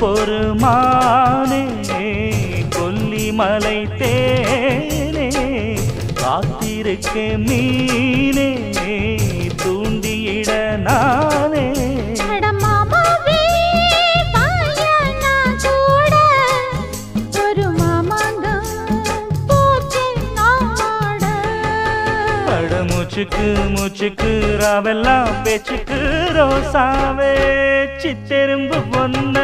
பொறுமானே கொல்லிமலை தேனே காத்திருக்க மீனே தூண்டியிட நானே. மூச்சுக்கு மூச்சுக்கு ராவெல்லாம் பேச்சுக்கு ரோசாவே. சித்தெரும்பு ஒன்ன